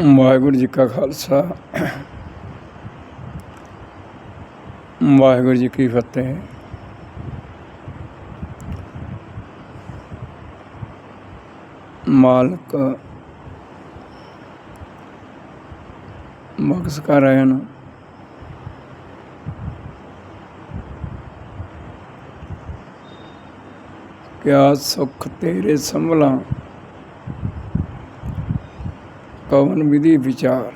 ਵਾਹਿਗੁਰੂ ਜੀ ਕਾ ਖਾਲਸਾ। ਵਾਹਿਗੁਰੂ ਜੀ ਕੀ ਫਤਿਹ। ਮਾਲਕ ਬਖਸ਼ ਕਰ ਰਹੇ ਹਨ ਕਿਆ ਸੁਖ ਤੇਰੇ ਸੰਭਲਾਂ। ਕਵਨ ਵਿਧੀ ਵਿਚਾਰ।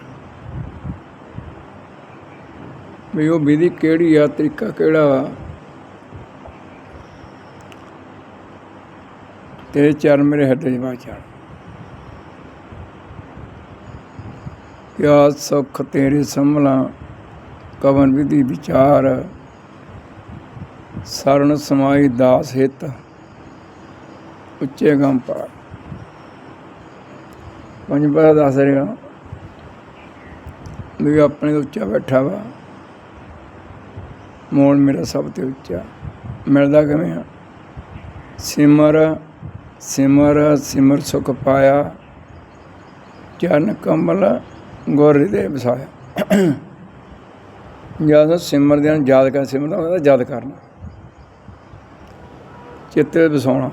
ਵੀ ਉਹ ਵਿਧੀ ਕਿਹੜੀ ਆ, ਤਰੀਕਾ ਕਿਹੜਾ ਵਾ? ਤੇਰੇ ਚਰਨ ਮੇਰੇ ਹਿਰਦੇ 'ਚ ਵਸ ਜਾਣ ਕਿਆ ਸੁਖ ਤੇਰੇ ਸੰਭਲਾਂ, ਕਵਨ ਵਿਧੀ ਵਿਚਾਰ। ਸਰਣ ਸਮਾਈ ਦਾਸ ਹਿਤ, ਉੱਚੇ ਗੰਮ ਪਾਰ ਪੰਜ ਬਾਰ ਦੱਸ ਰਿਹਾ। ਵੀ ਆਪਣੇ ਤੋਂ ਉੱਚਾ ਬੈਠਾ ਵਾ। ਮੋੜ ਮੇਰਾ ਸਭ ਤੋਂ ਉੱਚਾ। ਮਿਲਦਾ ਕਿਵੇਂ ਆ? ਸਿਮਰ ਸਿਮਰ ਸਿਮਰ ਸੁਖ ਪਾਇਆ। ਚਰਨ ਕਮਲ ਗੁਰ ਦੇ ਵਸਾਇਆ। ਜਦੋਂ ਸਿਮਰ ਦੇ ਯਾਦ ਕਰ ਸਿਮਰਦਾ ਉਹਦਾ ਯਾਦ ਕਰਨਾ। ਚਿੱਤੇ ਵਸਾਉਣਾ।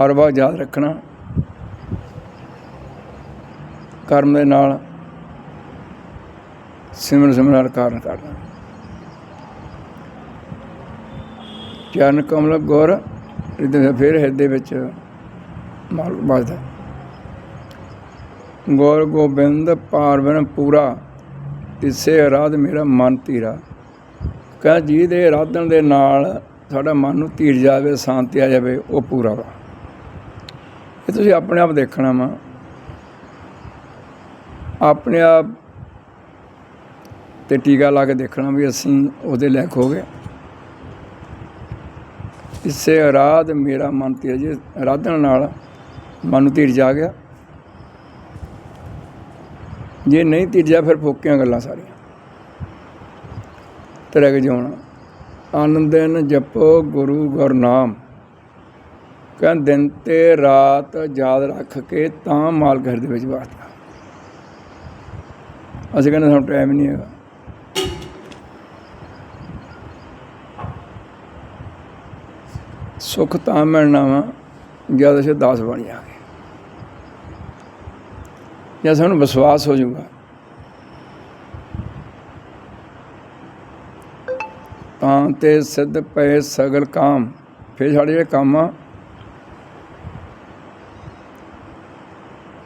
ਹਰ ਵਾਰ ਯਾਦ ਰੱਖਣਾ। ਕਰਮ ਦੇ ਨਾਲ ਸਿਮਰਨ ਸਿਮਰਨ ਕਾਰਨ ਕਰਨਾ ਚਰਨ ਕਮਲ ਗੁਰ, ਇਹਦੇ ਫਿਰ ਹਿਰਦੇ ਵਿੱਚ ਮਾਲ ਵੱਜਦਾ। ਗੌਰ ਗੋਬਿੰਦ ਪਾਰਵਨ ਪੂਰਾ, ਤਿਸੇ ਅਰਾਧ ਮੇਰਾ ਮਨ ਧੀਰਾ। ਕਹ ਜੀ ਦੇ ਅਰਾਧਨ ਦੇ ਨਾਲ ਸਾਡਾ ਮਨ ਨੂੰ ਧੀਰ ਜਾਵੇ, ਸ਼ਾਂਤੀ ਆ ਜਾਵੇ, ਉਹ ਪੂਰਾ ਵਾ। ਇਹ ਤੁਸੀਂ ਆਪਣੇ ਆਪ ਦੇਖਣਾ ਵਾ। ਆਪਣੇ ਆਪ ਤੇ ਟੀਕਾ ਲਾ ਕੇ ਦੇਖਣਾ ਵੀ ਅਸੀਂ ਉਹਦੇ ਲਾਇਕ ਹੋ ਗਏ। ਇਸੇ ਅਰਾਧ ਮੇਰਾ ਮਨ ਤੇ ਜੇ ਅਰਾਧਨ ਨਾਲ ਮਨ ਨੂੰ ਧੀਰ ਜਾ ਗਿਆ। ਜੇ ਨਹੀਂ ਧੀਰ ਫਿਰ ਫੋਕੀਆਂ ਗੱਲਾਂ ਸਾਰੀਆਂ। ਤਰਕ ਜਿਉਣਾ। ਆਨੰਦਨ ਜਪੋ ਗੁਰੂ ਗੁਰਨਾਮ ਕਹਿੰਦੇ ਦਿਨ ਤੇ ਰਾਤ ਯਾਦ ਰੱਖ ਕੇ ਤਾਂ ਮਾਲ ਘਰ ਦੇ ਵਿੱਚ ਵਾਸਤਾ। ਅਸੀਂ ਕਹਿੰਦੇ ਸਾਨੂੰ ਟਾਈਮ ਨਹੀਂ ਹੈਗਾ। ਸੁੱਖ ਤਾਂ ਮਿਲਣਾ ਵਾ, ਜਦ ਅਸੀਂ ਦਾਸ ਬਣ ਜਾਗੇ ਜਾਂ ਸਾਨੂੰ ਵਿਸ਼ਵਾਸ ਹੋ ਜਾਊਗਾ। ਤਾਂ ਤੇ ਸਿੱਧ ਪਏ ਸਗਲ ਕਾਮ, ਫਿਰ ਸਾਡੇ ਜਿਹੜੇ ਕੰਮ ਆ,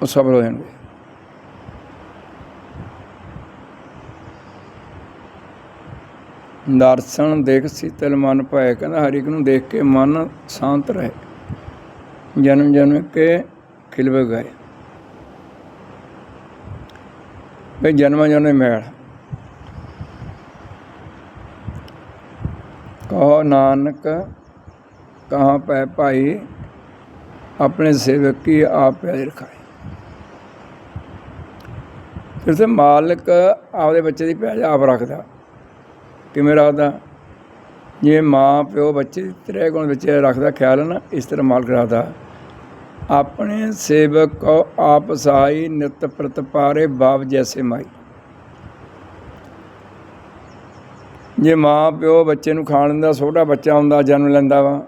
ਉਹ ਸਫਲ ਹੋ ਜਾਣਗੇ। ਦਰਸ਼ਨ ਦੇਖ ਸੀਤਲ ਮਨ ਭਏ। ਕਹਿੰਦਾ ਹਰ ਇੱਕ ਨੂੰ ਦੇਖ ਕੇ ਮਨ ਸ਼ਾਂਤ ਰਹੇ। ਜਨਮ ਜਨਮ ਕੇ ਖਿਲਵੇ ਗਏ। ਬਈ ਜਨਮ ਜਨਮ ਮੈਲ। ਕਹੋ ਨਾਨਕ, ਕਹਾਂ ਪੈ ਭਾਈ, ਆਪਣੇ ਸੇਵਕ ਕੀ ਆਪ ਪੈਜ ਰਖਾਏ ਫਿਰ ਤੇ ਮਾਲਕ ਆਪਦੇ ਬੱਚੇ ਦੀ ਪਿਆਜ਼ ਆਪ ਰੱਖਦਾ। ਕਿਵੇਂ ਰੱਖਦਾ। ਜੇ ਮਾਂ, ਪਿਓ, ਬੱਚੇ ਦੀ ਤਰੇ ਗੁਣ ਵਿੱਚ ਰੱਖਦਾ ਖਿਆਲ ਨਾ, ਇਸ ਤਰ੍ਹਾਂ ਮਾਲਕ ਰੱਖਦਾ। ਆਪਣੇ ਸੇਵਕ ਕੋ ਆਪ ਸਹਾਈ ਨਿਤ ਪ੍ਰਤਪਾਰੇ ਬਾਪ ਜੈਸੇ ਮਾਈ। ਜੇ ਮਾਂ, ਪਿਓ, ਬੱਚੇ ਨੂੰ ਖਾਣ ਦਿੰਦਾ, ਛੋਟਾ ਬੱਚਾ ਹੁੰਦਾ, ਜਨਮ ਲੈਂਦਾ ਵਾ,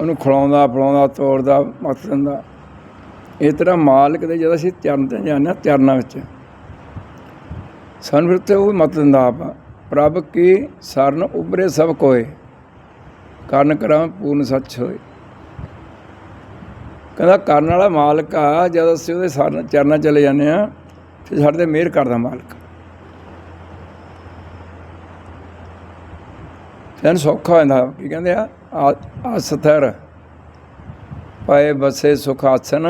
ਉਹਨੂੰ ਖਿਲਾਉਂਦਾ ਫਲਾਉਂਦਾ ਤੋੜਦਾ ਮੱਤ ਦਿੰਦਾ। ਇਸ ਤਰ੍ਹਾਂ ਮਾਲਕ ਦੇ ਜਦੋਂ ਅਸੀਂ ਚਰਨ ਤੇ ਜਾਂਦੇ ਹਾਂ, ਚਰਨਾਂ ਵਿੱਚ ਸਾਨੂੰ ਫਿਰ ਤੇ ਉਹ ਮਤ ਦਿੰਦਾ ਆਪ, ਪ੍ਰਭ ਕੀ ਸਰਨ ਉਬਰੇ ਸਭ ਕੋਏ, ਕਰਨ ਕਰਾਂ ਪੂਰਨ ਸੱਚ ਹੋਏ। ਕਹਿੰਦਾ ਕਰਨ ਵਾਲਾ ਮਾਲਕ ਆ, ਜਦ ਅਸੀਂ ਉਹਦੇ ਸਰਨ ਚਰਨਾਂ ਚਲੇ ਜਾਂਦੇ ਆ ਫਿਰ ਸਾਡੇ ਤੇ ਮਿਹਰ ਕਰਦਾ ਮਾਲਕ। ਫਿਰ ਸੌਖਾ ਹੋ ਜਾਂਦਾ, ਕੀ ਕਹਿੰਦੇ ਆ ਅਸਥਰ ਪਾਏ ਬਸੇ ਸੁਖ ਆਸਨ,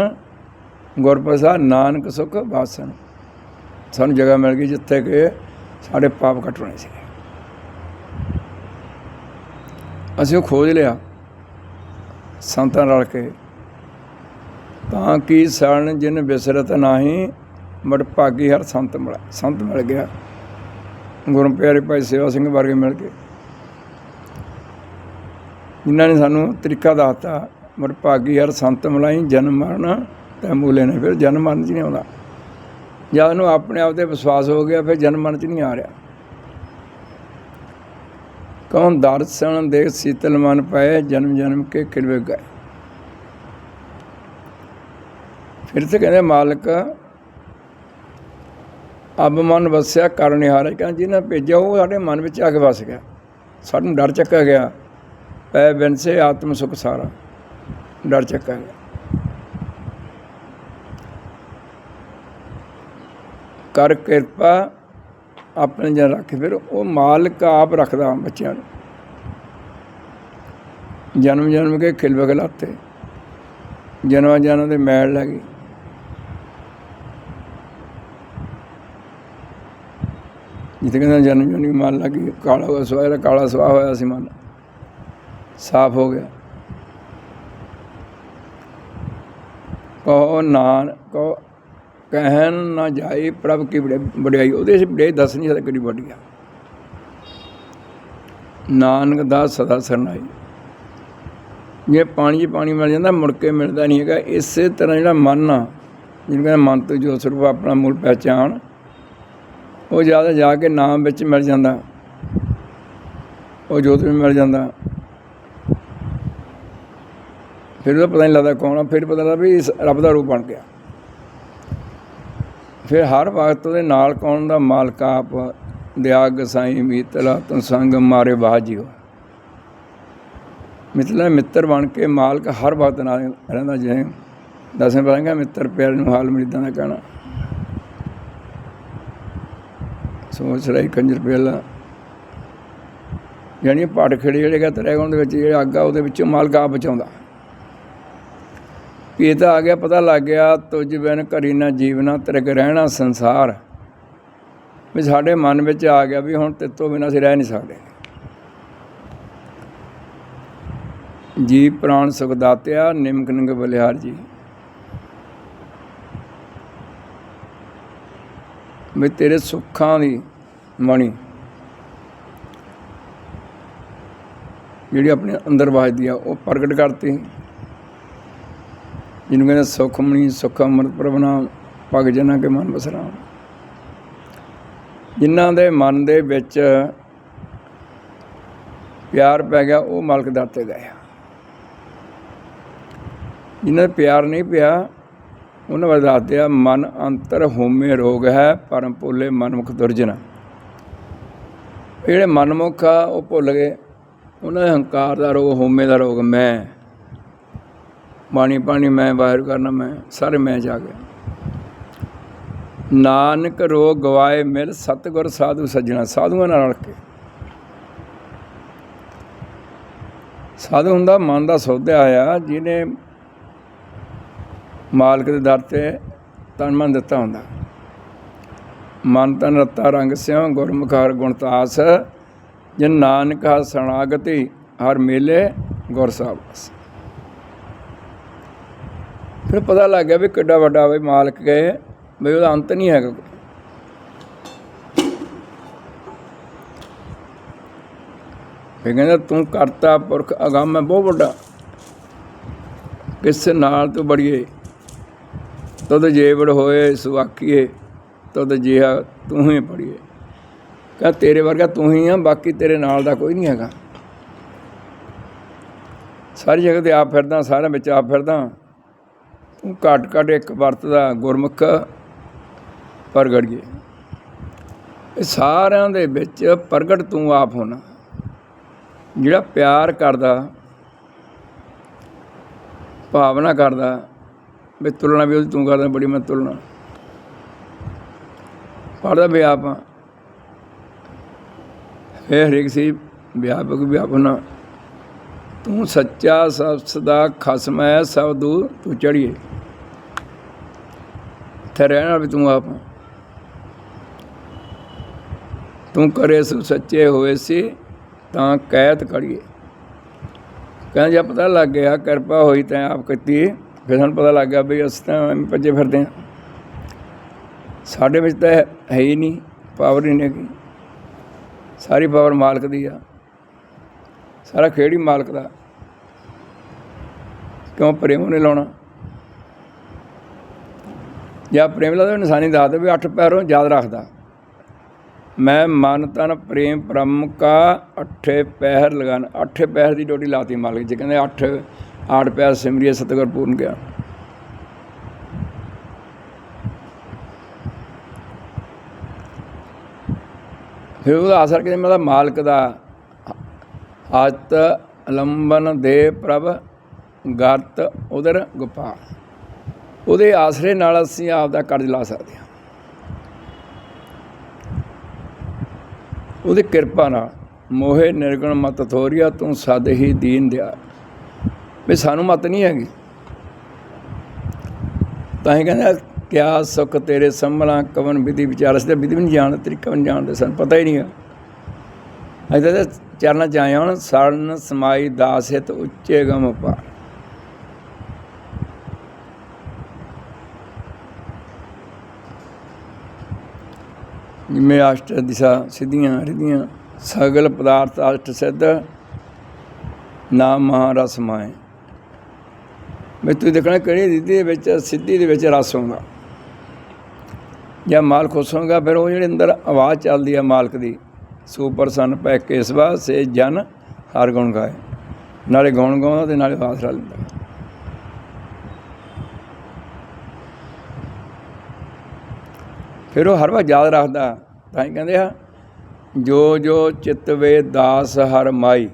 ਗੁਰਪ੍ਰਸਾਦ ਨਾਨਕ ਸੁਖ ਵਾਸਨ ਸਾਨੂੰ ਜਗ੍ਹਾ ਮਿਲ ਗਈ ਜਿੱਥੇ ਕਿ ਸਾਡੇ ਪਾਪ ਕੱਟਣੇ ਸੀ ਅਸੀਂ ਉਹ ਖੋਜ ਲਿਆ, ਸੰਤਾਂ ਰਲ ਕੇ, ਤਾਂ ਕੀ ਸਰਨ ਜਿਨ ਬਿਸਰਤ ਨਾਹੀ ਬੜ ਭਾਗੀ ਹਰ ਸੰਤ ਮਿਲ। ਸੰਤ ਮਿਲ ਗਿਆ ਗੁਰੂ ਪਿਆਰੇ ਭਾਈ ਸੇਵਾ ਸਿੰਘ ਵਰਗੇ ਮਿਲ ਗਏ। ਜਿਨ੍ਹਾਂ ਨੇ ਸਾਨੂੰ ਤਰੀਕਾ ਦੱਸਤਾ ਮਰ ਭਾਗੀ ਹਰ ਸੰਤ ਮਲਾਈ, ਜਨਮ ਮਰਨ, ਤੇ ਮੂਲੇ ਨੇ ਫਿਰ ਜਨਮ ਮਰਨ ਚ ਨਹੀਂ ਆਉਂਦਾ ਜਦ ਉਹਨੂੰ ਆਪਣੇ ਆਪ ਤੇ ਵਿਸ਼ਵਾਸ ਹੋ ਗਿਆ, ਫਿਰ ਜਨਮ ਮਨ ਚ ਨਹੀਂ ਆ ਰਿਹਾ। ਕੌਣ ਦਰਸ਼ਨ ਦੇਖ ਸੀਤਲ ਮਨ ਪਏ, ਜਨਮ ਜਨਮ ਕੇ ਖਿਲਵੇ ਗਏ। ਫਿਰ ਤੇ ਕਹਿੰਦੇ, ਮਾਲਕ, ਅਬ ਮਨ ਵਸਿਆ ਕਰਨ ਹਾਰੇ ਕਹਿੰਦਾ, ਜਿਹਨੇ ਭੇਜਿਆ, ਉਹ ਸਾਡੇ ਮਨ ਵਿੱਚ ਆ ਕੇ ਵਸ ਗਿਆ। ਸਾਨੂੰ ਡਰ ਚੱਕਾ ਗਿਆ। ਪੈ ਬਿਨਸੇ ਆਤਮ ਸੁਖ ਸਾਰਾ। ਡਰ ਚੱਕਾ ਗਿਆ। ਕਰ ਕਿਰਪਾ ਆਪਣੇ ਜਨ ਰੱਖ। ਫਿਰ ਉਹ ਮਾਲਕ ਆਪ ਰੱਖਦਾ ਬੱਚਿਆਂ ਨੂੰ। ਜਨਮ ਜਨਮ ਕੇ ਖਿਲਵੇ ਖਿਲਾਤੇ ਜਨਮਾਂ ਜਨਮ ਦੇ ਮੈਲ ਲੱਗੀ ਜਿੱਥੇ ਕਹਿੰਦਾ ਜਨਮ ਜਨਮ ਦੀ ਮਨ ਲੱਗੀ ਕਾਲਾ ਹੋਇਆ, ਸਵਾਹ ਕਾਲਾ ਸਵਾਹ ਹੋਇਆ ਸੀ ਮਨ। ਸਾਫ਼ ਹੋ ਗਿਆ। ਕਹੋ ਨਾਨ ਕਹੋ ਕਹਿਣ ਨਾ ਜਾਈ ਪ੍ਰਭ ਕੀ ਵਡਿ- ਵਡਿਆਈ, ਉਹਦੇ ਸੀ ਵਡਿਆਈ ਦੱਸ ਨਹੀਂ ਸਕਦਾ ਕਿੰਨੀ ਵੱਡੀ ਆ। ਨਾਨਕ ਦਾ ਸਦਾ ਸਰਨਾਈ ਜੇ ਪਾਣੀ 'ਚ ਪਾਣੀ ਮਿਲ ਜਾਂਦਾ, ਮੁੜ ਕੇ ਮਿਲਦਾ ਨਹੀਂ ਹੈਗਾ। ਇਸੇ ਤਰ੍ਹਾਂ ਜਿਹੜਾ ਮਨ ਆ, ਜਿਹਨੂੰ ਕਹਿੰਦਾ ਮਨ ਤੋਂ ਜੋ ਸਰੂਪ ਆਪਣਾ ਮੂਲ ਪਹਿਚਾਣ, ਉਹ ਜ਼ਿਆਦਾ ਜਾ ਕੇ ਨਾਮ ਵਿੱਚ ਮਿਲ ਜਾਂਦਾ। ਉਹ ਜੋਤ ਵਿੱਚ ਮਿਲ ਜਾਂਦਾ। ਫਿਰ ਉਹਦਾ ਪਤਾ ਨਹੀਂ ਲੱਗਦਾ ਕੌਣ ਆ, ਫਿਰ ਪਤਾ ਲੱਗਦਾ ਵੀ ਰੱਬ ਦਾ ਰੂਪ ਬਣ ਗਿਆ। ਫਿਰ ਹਰ ਵਕਤ ਉਹਦੇ ਨਾਲ ਕੌਣ ਦਾ ਮਾਲਕ ਆਪ? ਦਿਆਗ ਸਾਈ ਮੀਤਲਾ, ਤਨ ਸੰਗ ਮਾਰੇ ਬਾਜੀਓ ਮਿਤਲਾ ਮਿੱਤਰ ਬਣ ਕੇ ਮਾਲਕ ਹਰ ਵਕਤ ਨਾਲ ਰਹਿੰਦਾ ਜਿਵੇਂ ਦਸਵੇਂ ਪੜਾਂਗਾ ਮਿੱਤਰ ਪਿਆਰ ਨੂੰ ਹਾਲ ਮਰੀਦਾਂ ਦਾ ਕਹਿਣਾ। ਸੋਚ ਰਹੀ ਕੰਜਰ ਪਹਿਲਾ ਯਾਨੀ ਪਾੜ ਖੇੜੇ ਜਿਹੜੇ ਗਾ ਤਰੇ ਦੇ ਵਿੱਚ, ਜਿਹੜਾ ਅੱਗ ਆ ਉਹਦੇ ਵਿੱਚੋਂ ਮਾਲਕ ਆਪ ਬਚਾਉਂਦਾ। ਇਹ ਤਾਂ ਆ ਗਿਆ, ਪਤਾ ਲੱਗ ਗਿਆ, ਤੁਝ ਬਿਨ ਘਰੀ ਨਾ ਜੀਵਨਾ ਤੇਰੇ ਕੇ ਰਹਿਣਾ ਸੰਸਾਰ। ਵੀ ਸਾਡੇ ਮਨ ਵਿੱਚ ਆ ਗਿਆ ਵੀ ਹੁਣ ਤੇਰੇ ਬਿਨਾਂ ਅਸੀਂ ਰਹਿ ਨਹੀਂ ਸਕਦੇ। ਜੀ ਪ੍ਰਾਣ ਸੁਖ ਦਾਤਿਆ, ਨਿਮਕ ਨਿੰਗ ਬਲਿਹਾਰ ਜੀ। ਵੀ ਤੇਰੇ ਸੁੱਖਾਂ ਦੀ ਮਣੀ ਜਿਹੜੀ ਆਪਣੇ ਅੰਦਰ ਵਜਦੀ ਆ, ਉਹ ਪ੍ਰਗਟ ਕਰਤੀ। ਜਿਹਨੂੰ ਕਹਿੰਦੇ ਸੁਖਮਣੀ ਸੁਖ ਅੰਮ੍ਰਿਤ ਪ੍ਰਭਨਾਮ ਭਗ ਜਨਾਂ ਕੇ ਮਨ ਬਸਰਾਮ। ਜਿਨ੍ਹਾਂ ਦੇ ਮਨ ਦੇ ਵਿੱਚ ਪਿਆਰ ਪੈ ਗਿਆ, ਉਹ ਮਾਲਕ ਦਾਤੇ ਗਏ ਆ। ਜਿਨ੍ਹਾਂ ਦੇ ਪਿਆਰ ਨਹੀਂ ਪਿਆ, ਉਹਨਾਂ ਵੱਲ ਦੱਸਦੇ ਮਨ ਅੰਤਰ ਹੋਮੇ ਰੋਗ ਹੈ, ਪਰਮ ਭੁੱਲੇ ਮਨਮੁਖ ਦੁਰਜਨ। ਜਿਹੜੇ ਮਨਮੁਖ ਆ, ਉਹ ਭੁੱਲ ਗਏ। ਉਹਨਾਂ ਦੇ ਹੰਕਾਰ ਦਾ ਰੋਗ, ਹੋਮੇ ਦਾ ਰੋਗ, ਮੈਂ। ਬਾਣੀ ਪਾਣੀ ਮੈਂ ਬਾਹਰ ਕਰਨਾ, ਮੈਂ ਸਾਰੇ ਮੈਂ ਜਾ ਗਿਆ ਨਾਨਕ ਰੋਗ ਗਵਾਏ ਮਿਲ, ਸਤਿਗੁਰ ਸਾਧੂ ਸੱਜਣਾ, ਸਾਧੂਆਂ ਨਾਲ ਰਲ ਕੇ। ਸਾਧੂ ਹੁੰਦਾ, ਮਨ ਦਾ ਸੌਦਾ ਆਇਆ, ਜਿਹਨੇ ਮਾਲਕ ਦੇ ਦਰ ਤੇ ਤਨ ਮਨ ਦਿੱਤਾ ਹੁੰਦਾ। ਮਨ ਤਨ ਰਤਾ ਰੰਗ ਸਿਉ, ਗੁਰਮੁਖਾਰ ਗੁਣਤਾਸ ਜਿਨ ਨਾਨਕ ਹਾ ਸਣਾਗਤੀ ਹਰ ਮੇਲੇ ਗੁਰ ਸਾਹਿਬ ਫਿਰ ਪਤਾ ਲੱਗ ਗਿਆ ਵੀ ਕਿੱਡਾ ਵੱਡਾ ਵੀ ਮਾਲਕ ਗਏ ਵੀ ਉਹਦਾ ਅੰਤ ਨਹੀਂ ਹੈਗਾ ਕੋਈ। ਕਹਿੰਦਾ, ਤੂੰ ਕਰਤਾ ਪੁਰਖ ਅਗੰਮ ਹੈ ਬਹੁਤ ਵੱਡਾ। ਕਿਸ ਨਾਲ ਤੂੰ ਬੜੀਏ। ਤਦ ਜੇਵੜ ਹੋਏ, ਸੁਆਕੀਏ। ਤਦ ਜਿਹਾ ਤੂੰ ਹੀ ਪੜੀਏ ਕਹ ਤੇਰੇ ਵਰਗਾ ਤੂੰ ਹੀ ਆ, ਬਾਕੀ ਤੇਰੇ ਨਾਲ ਦਾ ਕੋਈ ਨਹੀਂ ਹੈਗਾ। ਸਾਰੀ ਜਗ੍ਹਾ ਤੇ ਆਪ ਫਿਰਦਾ, ਸਾਰਿਆਂ ਵਿੱਚ ਆਪ ਫਿਰਦਾ। ਘੱਟ ਘੱਟ ਇੱਕ ਵਰਤਦਾ ਗੁਰਮੁਖ ਪ੍ਰਗਟ ਗਏ ਇਹ ਸਾਰਿਆਂ ਦੇ ਵਿੱਚ ਪ੍ਰਗਟ ਤੂੰ ਆਪ ਹੋਣਾ। ਜਿਹੜਾ ਪਿਆਰ ਕਰਦਾ, ਭਾਵਨਾ ਕਰਦਾ, ਵੀ ਤੁਲਨਾ ਵੀ ਉਹਦੀ ਤੂੰ ਕਰਦਾ, ਬੜੀ ਮੈਂ ਤੁਲਨਾ। ਪੜਦਾ ਵੀ ਆਪ ਆ। ਇਹ ਹਰੇਕ ਸੀ ਵਿਆਪਕ ਵਿਆਪਨਾ। ਤੂੰ ਸੱਚਾ ਸਭ ਸਦਾ ਖਸਮ ਹੈ, ਸਭ ਦੂ ਤੂੰ ਚੜੀਏ ਤੇ ਰਹਿਣਾ ਵੀ ਤੂੰ ਆਪ। ਤੂੰ ਕਰੇ ਸੋ ਸੱਚੇ ਹੋਏ ਸੀ, ਤਾਂ ਕੈਦ ਕੜੀਏ ਕਹਿੰਦੇ, ਜੇ ਪਤਾ ਲੱਗ ਗਿਆ, ਕਿਰਪਾ ਹੋਈ ਤਾਂ ਆਪ ਕੀਤੀ, ਫਿਰ ਸਾਨੂੰ ਪਤਾ ਲੱਗ ਗਿਆ ਵੀ ਅਸੀਂ ਤਾਂ ਐਵੇਂ ਭੱਜੇ ਫਿਰਦੇ ਹਾਂ। ਸਾਡੇ ਵਿੱਚ ਤਾਂ ਹੈ, ਹੀ ਨਹੀਂ ਪਾਵਰ ਹੀ ਨਹੀਂ ਹੈਗੀ। ਸਾਰੀ ਪਾਵਰ ਮਾਲਕ ਦੀ ਆ। ਸਾਰਾ ਖੇਡ ਹੀ ਮਾਲਕ ਦਾ। ਕਿਉਂ ਪ੍ਰੇਮ ਨੇ ਲਾਉਣਾ? ਜਾਂ ਪ੍ਰੇਮ ਲਾ ਇਨਸਾਨੀ ਦਾਤ ਵੀ ਅੱਠ ਪੈਰੋਂ ਯਾਦ ਰੱਖਦਾ। ਮੈਂ ਮਨ ਤਨ ਪ੍ਰੇਮ ਪ੍ਰਮ ਕਾ ਅਠੇ ਪਹਿਰ ਲਗਾਨ, ਅਠੇ ਪਹਿਰ ਦੀ ਡੋਟੀ ਲਾਤੀ ਮਾਲਕ ਜੀ, ਕਹਿੰਦੇ ਅੱਠ ਆਠ ਪੈਰ ਸਿਮਰਿਏ ਸਤਿਗੁਰ ਪੂਰਨ ਗਿਆ। ਫਿਰ ਉਹਦਾ ਅਸਰ ਕਿ ਮੇਰਾ ਮਾਲਕ ਦਾ ਹੱਤ ਅਲੰਬਨ ਦੇ ਪ੍ਰਭ ਗਤ ਉਦਰ ਗੁਪਾ ਉਹਦੇ ਆਸਰੇ ਨਾਲ ਅਸੀਂ ਆਪ ਦਾ ਕਰਜ਼ ਲਾ ਸਕਦੇ ਹਾਂ। ਉਹਦੀ ਕਿਰਪਾ ਨਾਲ ਮੋਹੇ ਨਿਰਗੁਣ ਮਤ ਥੋਰੀਆ, ਤੂੰ ਸਦ ਹੀ ਦੀਨ ਦਿਆ ਵੀ ਸਾਨੂੰ ਮਤ ਨਹੀਂ ਹੈਗੀ। ਤਾਂ ਹੀ ਕਹਿੰਦਾ, ਕਿਆ ਸੁਖ ਤੇਰੇ ਸੰਭਲਾਂ, ਕਵਨ ਵਿਧੀ ਵਿਚਾਰਸ ਤੇ ਵਿਧੀ ਵੀ ਨਹੀਂ ਜਾਣਦੇ ਤਰੀਕਾ ਵੀ ਨਹੀਂ ਜਾਣਦੇ ਸਾਨੂੰ ਪਤਾ ਹੀ ਨਹੀਂ ਹੈ ਅਜੇ ਤਾਂ ਚਰਨਾਂ ਚ ਆਏ ਹੁਣ ਸਰਨ ਸਮਾਈ ਦਾਸ ਹਿਤ ਉੱਚੇ ਗਮ ਪਾ ਜਿਵੇਂ ਅਸ਼ਟ ਦਿਸ਼ਾ ਸਿੱਧੀਆਂ, ਰਿਧੀਆਂ, ਸਗਲ ਪਦਾਰਥ ਅਸ਼ਟ ਸਿੱਧ, ਨਾਮ ਮਹਾਰਸ ਮਾਏ ਮੈਂ ਤੁਸੀਂ ਦੇਖਣਾ ਕਿਹੜੀ ਰਿਧੀ ਦੇ ਵਿੱਚ, ਸਿੱਧੀ ਦੇ ਵਿੱਚ ਰਸ ਆਉਂਦਾ। ਜਾਂ ਮਾਲ ਖੁਸ਼ ਹੋਗਾ ਫਿਰ ਉਹ ਜਿਹੜੇ ਅੰਦਰ ਆਵਾਜ਼ ਚੱਲਦੀ ਹੈ ਮਾਲਕ ਦੀ, ਸੁਪਰ ਸਨ ਪੈ ਕੇਸਵਾ ਸੇ ਜਨ, ਹਰ ਗੁਣ ਗਾਏ। ਨਾਲੇ ਗਾਉਣ ਗਾਉਂਦਾ ਤੇ ਨਾਲੇ ਆਸਰਾ ਲੈਂਦਾ ਫਿਰ ਉਹ ਹਰ ਵਾਰ ਯਾਦ ਰੱਖਦਾ, ਤਾਂ ਹੀ ਕਹਿੰਦੇ ਆ, ਜੋ ਜੋ ਚਿੱਤ ਵੇ ਦਾਸ ਹਰ ਮਾਈ,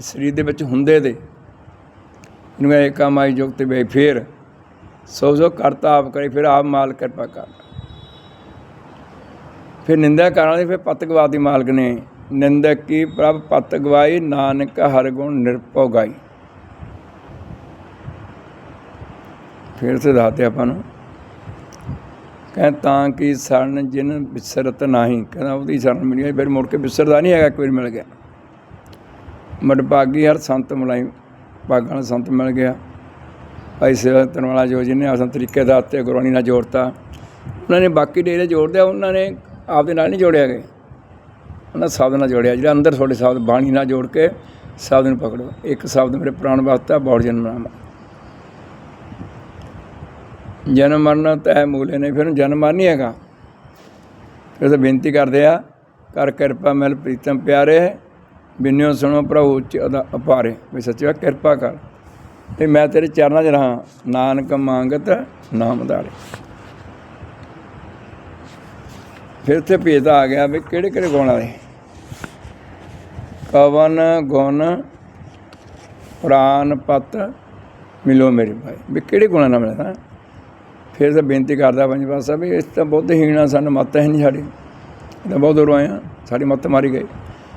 ਸਰੀਰ ਦੇ ਵਿੱਚ ਹੁੰਦੇ ਦੇ, ਇਹਨੂੰ ਏਕਾ ਮਾਈ ਜੁਗਤ ਵੇ ਫਿਰ, ਸੋ ਸੋ ਕਰਤਾ ਆਪ ਕਰੇ, ਫਿਰ ਆਪ ਮਾਲ ਕਿਰਪਾ ਕਰ। ਫਿਰ ਨਿੰਦਾ ਕਰਨ ਵਾਲੇ ਫਿਰ ਪਤ ਗਵਾਦੀ ਮਾਲਕ ਨੇ ਨਿੰਦਕ ਕੀ ਪ੍ਰਭ ਪਤ ਗਵਾਈ, ਨਾਨਕ ਹਰ ਗੁਣ ਨਿਰਭਉ ਗਾਈ। ਫਿਰ ਤੇ ਦੱਸਦੇ ਆਪਾਂ ਨੂੰ ਕਹਿ ਤਾਂ ਕਿ ਸਰਨ ਜਿਨ ਵਿਸਰਤ ਨਹੀਂ। ਕਹਿੰਦਾ ਉਹਦੀ ਸਰਨ ਮਿਲੀ ਹੈ, ਫਿਰ ਮੁੜ ਕੇ ਵਿਸਰਦਾ ਨਹੀਂ ਹੈਗਾ ਇੱਕ ਕੋਈ ਮਿਲ ਗਿਆ। ਮਡਭਾਗੀ ਹਰ ਸੰਤ ਮਲਾਈ ਭਾਗਾਂ ਵਾਲਾ ਸੰਤ ਮਿਲ ਗਿਆ। ਭਾਈ ਸੇਵਾ ਵਾਲਾ ਜੋ ਜਿਹਨੇ ਆਸਨ ਤਰੀਕੇ ਦਾ ਤੇ ਗੁਰਬਾਣੀ ਨਾਲ ਜੋੜਤਾ। ਉਹਨਾਂ ਨੇ ਬਾਕੀ ਡੇਰੇ ਜੋੜਦੇ ਉਹਨਾਂ ਨੇ ਆਪਦੇ ਨਾਲ ਨਹੀਂ ਜੋੜਿਆ ਗਏ ਉਹਨਾਂ ਸ਼ਬਦ ਨਾਲ ਜੋੜਿਆ ਜਿਹੜਾ ਅੰਦਰ ਤੁਹਾਡੇ ਸ਼ਬਦ ਬਾਣੀ ਨਾਲ ਜੋੜ ਕੇ ਸ਼ਬਦ ਨੂੰ ਪਕੜੋ। ਇੱਕ ਸ਼ਬਦ ਮੇਰੇ ਪ੍ਰਾਣ ਵਾਸਤਾ ਬੌੜ ਜਨਮ ਨਾਮ। ਜਨਮ ਮਰਨ ਤੈ ਮੂਲੇ ਨੇ, ਫਿਰ ਜਨਮ ਮਰਨ ਨਹੀਂ ਹੈਗਾ। ਫਿਰ ਤਾਂ ਬੇਨਤੀ ਕਰਦੇ ਆ ਕਰ ਕਿਰਪਾ ਮਿਲ, ਪ੍ਰੀਤਮ ਪਿਆਰੇ, ਬਿਨਿਓ ਸੁਣੋ ਪ੍ਰਭੂ, ਉੱਚ ਅਦਾ ਅਪਾਰੇ। ਵੀ ਸੱਚਾ ਕਿਰਪਾ ਕਰ। ਤੇ ਮੈਂ ਤੇਰੇ ਚਰਨਾਂ 'ਚ ਰਹਾ। ਨਾਨਕ ਮੰਗਤ ਨਾਮਦਾਰੇ ਫਿਰ ਤੇ ਭੇਜਦਾ ਆ ਗਿਆ ਵੀ ਕਿਹੜੇ ਕਿਹੜੇ ਗੁਣ ਵਾਲੇ? ਕਵਨ ਗੁਣ, ਪ੍ਰਾਨ, ਪਤ, ਮਿਲੋ ਮੇਰੇ ਭਾਈ। ਵੀ ਕਿਹੜੇ ਗੁਣਾਂ ਨਾਲ ਮਿਲਦਾ ਫਿਰ ਤਾਂ ਬੇਨਤੀ ਕਰਦਾ ਪੰਜ ਪਾਸਾ ਵੀ ਇਸ ਤਾਂ ਬੁੱਧ ਹੀਣਾ ਸਾਨੂੰ, ਮੱਤ ਹੈ ਨਹੀਂ ਸਾਡੀ। ਤਾਂ ਬਹੁਤ ਦੂਰੋਂ ਆਏ ਹਾਂ, ਸਾਡੀ ਮੱਤ ਮਾਰੀ ਗਈ।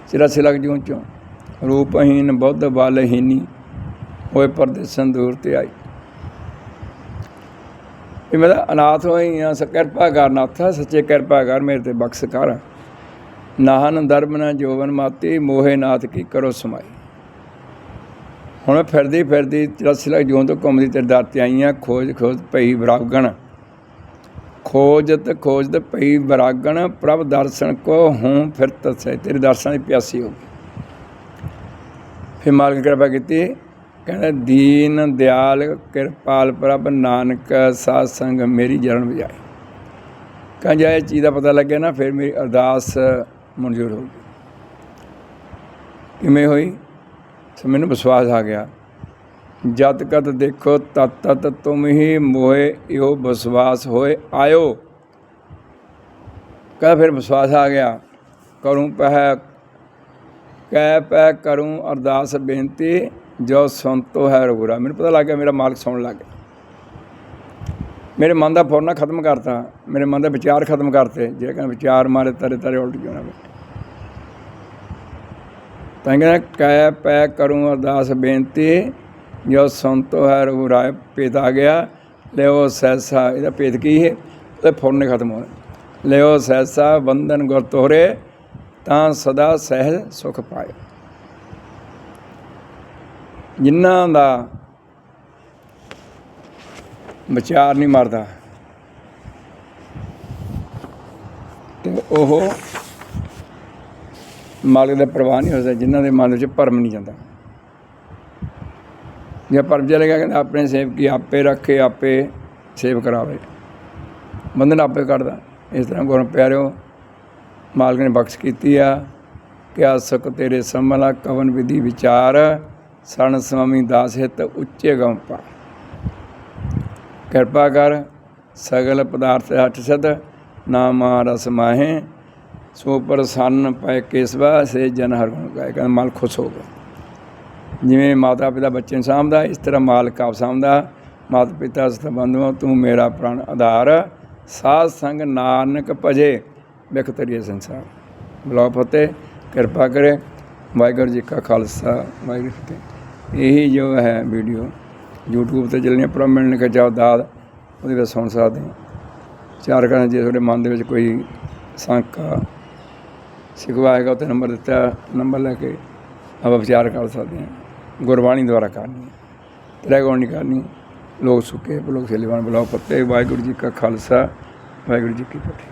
ਸਿਰਾ ਸਿਲਕ ਜੂੰ ਚੋਂ। ਰੂਪਹੀਨ ਬੁੱਧ ਬਲਹੀਨੀ ਹੋਏ ਪਰਦੇਸਨ ਦੂਰ ਤੇ ਆਈ। ਇਹ ਮੇਰਾ ਅਨਾਥ ਹੋਈ ਆ ਕਿਰਪਾ ਕਰ ਨਾਥਾ, ਸੱਚੇ ਕਿਰਪਾ ਕਰ ਮੇਰੇ ਤੇ ਬਖਸ਼ ਕਰ। ਨਾਹਨ ਦਰਬ ਜੋਵਨ ਮਾਤੀ, ਮੋਹੇ ਨਾਥ ਕੀ ਕਰੋ ਸਮਾਈ। ਹੁਣ ਮੈਂ ਫਿਰਦੀ ਫਿਰਦੀ ਚਰਸੀ ਲੱਖ ਜਿਉਂ ਤੋਂ ਘੁੰਮਦੀ, ਤੇਰੇ ਦਰ ਤੇ ਆਈਆਂ ਖੋਜ ਖੋਜ ਪਈ ਬਰਾਗਣ। ਖੋਜਤ ਖੋਜਤ ਪਈ ਵਿਰਾਗਣ ਪ੍ਰਭ ਦਰਸ਼ਨ ਕੋ ਹੂੰ, ਫਿਰ ਤਸੇ ਤੇਰੇ ਦਰਸ਼ਨਾਂ ਦੀ ਪਿਆਸੀ ਹੋ ਗਈ। ਫਿਰ ਮਾਲਕ ਕਿਰਪਾ ਕੀਤੀ, ਕਹਿੰਦਾ, ਦੀਨ ਦਿਆਲ, ਕਿਰਪਾਲ ਪ੍ਰਭ ਨਾਨਕ, ਸਾਧ ਸੰਗ ਮੇਰੀ ਜਰਨ ਵਜਾਏ। ਕਹਿੰਦਾ ਇਹ ਚੀਜ਼ ਦਾ ਪਤਾ ਲੱਗਿਆ ਨਾ, ਫਿਰ ਮੇਰੀ ਅਰਦਾਸ ਮਨਜ਼ੂਰ ਹੋ ਗਈ। ਕਿਵੇਂ ਹੋਈ? ਸੋ ਮੈਨੂੰ ਵਿਸ਼ਵਾਸ ਆ ਗਿਆ। ਜਦ ਕਦ ਦੇਖੋ ਤਤ ਤਤ ਤੁਮ ਹੀ ਮੋਏ ਇਹੋ ਵਿਸ਼ਵਾਸ ਹੋਏ, ਆਇਓ। ਕਹ ਫਿਰ ਵਿਸ਼ਵਾਸ ਆ ਗਿਆ, ਕਰੂੰ ਪਹਿ, ਕਹਿ ਪੈ ਕਰੂੰ ਅਰਦਾਸ ਬੇਨਤੀ, ਜੋ ਸੰਤੋ ਹੈ ਰਘੁਰਾ ਮੈਨੂੰ ਪਤਾ ਲੱਗ ਗਿਆ, ਮੇਰਾ ਮਾਲਕ ਸੁਣ ਲੱਗ ਗਿਆ। ਮੇਰੇ ਮਨ ਦਾ ਫੁਰਨਾ ਖਤਮ ਕਰਤਾ, ਮੇਰੇ ਮਨ ਦੇ ਵਿਚਾਰ ਖਤਮ ਕਰਤੇ ਜੇ ਕਹਿੰਦੇ ਵਿਚਾਰ ਮਾਰੇ ਤਰੇ ਤਰੇ ਉਲਟ ਕਿਉਂ ਨਾ ਤਾਂ ਕਹਿੰਦਾ ਕਹਿ ਪੈ ਕਰੂੰ ਅਰਦਾਸ ਬੇਨਤੀ, ਜੋ ਸੰਤੋ ਹੈ ਰਘੁਰਾਏ ਭੇਦ ਆ ਗਿਆ, ਲਿਓ ਸੈਸਾ ਇਹਦਾ ਭੇਦ ਕੀ ਹੈ? ਉਹਦੇ ਫੁਰਨੇ ਖਤਮ ਹੋ ਲਿਓ ਸੈਸਾ ਬੰਧਨ ਗੁਰ ਤੋਰੇ, ਤਾਂ ਸਦਾ ਸਹਿਜ ਸੁਖ ਪਾਏ। ਜਿਨ੍ਹਾਂ ਦਾ ਵਿਚਾਰ ਨਹੀਂ ਮਰਦਾ, ਤੇ ਉਹ ਮਾਲਕ ਦਾ ਪ੍ਰਵਾਹ ਨਹੀਂ ਹੋ ਸਕਦਾ, ਜਿਨ੍ਹਾਂ ਦੇ ਮਨ ਵਿੱਚ ਭਰਮ ਨਹੀਂ ਜਾਂਦਾ। ਜੇ ਪਰਮ ਚਲੇਗਾ ਕਹਿੰਦਾ ਆਪਣੇ ਸੇਵ ਕੀ ਆਪੇ ਰੱਖੇ, ਆਪੇ ਸੇਵ ਕਰਾਵੇ। ਬੰਧਨ ਆਪੇ ਕਰਦਾ ਇਸ ਤਰ੍ਹਾਂ ਗੁਰੂ ਪਿਆਰਿਓ, ਮਾਲਕ ਨੇ ਬਖਸ਼ ਕੀਤੀ ਆ ਕਿ ਆਸਕ ਤੇਰੇ ਸੰਮਲਾ ਕਵਨ ਵਿਧੀ ਵਿਚਾਰ, ਸਣ ਸਵਾਮੀ ਦਾਸ ਹਿਤ ਉੱਚੇ ਗਮ ਕਿਰਪਾ ਕਰ, ਸਗਲ ਪਦਾਰਥ ਅਠ ਸਦ, ਨਾਮਾ ਰਸ ਮਾਹੇ ਸੋ ਪ੍ਰਸੰਨ ਪੈ ਕੇਸਵਾ ਸੇ ਜਨ ਹਰ ਗੁਣ ਗਾਏ। ਕਹਿੰਦਾ ਮਨ ਖੁਸ਼ ਹੋ ਗਿਆ ਜਿਵੇਂ ਮਾਤਾ ਪਿਤਾ ਬੱਚੇ ਨੂੰ ਸਾਂਭਦਾ, ਇਸ ਤਰ੍ਹਾਂ ਮਾਲਕ ਆਪ ਸਾਂਭਦਾ। ਮਾਤਾ ਪਿਤਾ ਸਤਬੰਧੂ ਤੂੰ ਮੇਰਾ ਪ੍ਰਾਣ ਆਧਾਰ। ਸਾਧ ਸੰਗ ਨਾਨਕ ਭਜੇ ਵਿਖ ਤਰੀਏ ਸੰਸਾਰ। ਬਲਾ ਫਤਿਹ, ਕਿਰਪਾ ਕਰੇ। ਵਾਹਿਗੁਰੂ ਜੀ ਕਾ ਖਾਲਸਾ, ਵਾਹਿਗੁਰੂ ਜੀ ਇਹੀ ਜੋ ਹੈ ਵੀਡੀਓ, YouTube ਤੇ ਚੱਲਣੀ ਪ੍ਰਭ ਮਿਲਣ ਕੇ ਜਾਓ ਦਾਦ ਉਹਦੇ ਵਿੱਚ ਸੁਣ ਸਕਦੇ ਹੋ। ਚਾਰ ਕਰਨ ਜੇ ਤੁਹਾਡੇ ਮਨ ਦੇ ਵਿੱਚ ਕੋਈ ਸ਼ੰਕਾ ਸ਼ਿਕਵਾ ਹੈਗਾ ਉੱਥੇ ਨੰਬਰ ਦਿੱਤਾ, ਨੰਬਰ ਲੈ ਕੇ ਆਪਾਂ ਵਿਚਾਰ ਕਰ ਸਕਦੇ ਹਾਂ। ਗੁਰਬਾਣੀ ਦੁਆਰਾ ਕਰਨੀ ਹੈ। ਤ੍ਰੈ ਨਹੀਂ ਕਰਨੀ। ਲੋਕ ਸੁੱਕੇ, ਲੋਕ ਸੇਲੀਵਾਨ ਬਲਾਓ, ਪੱਤੇ, ਵਾਹਿਗੁਰੂ ਜੀ ਕਾ ਖਾਲਸਾ, ਵਾਹਿਗੁਰੂ ਜੀ ਕੀ ਫਤਿਹ।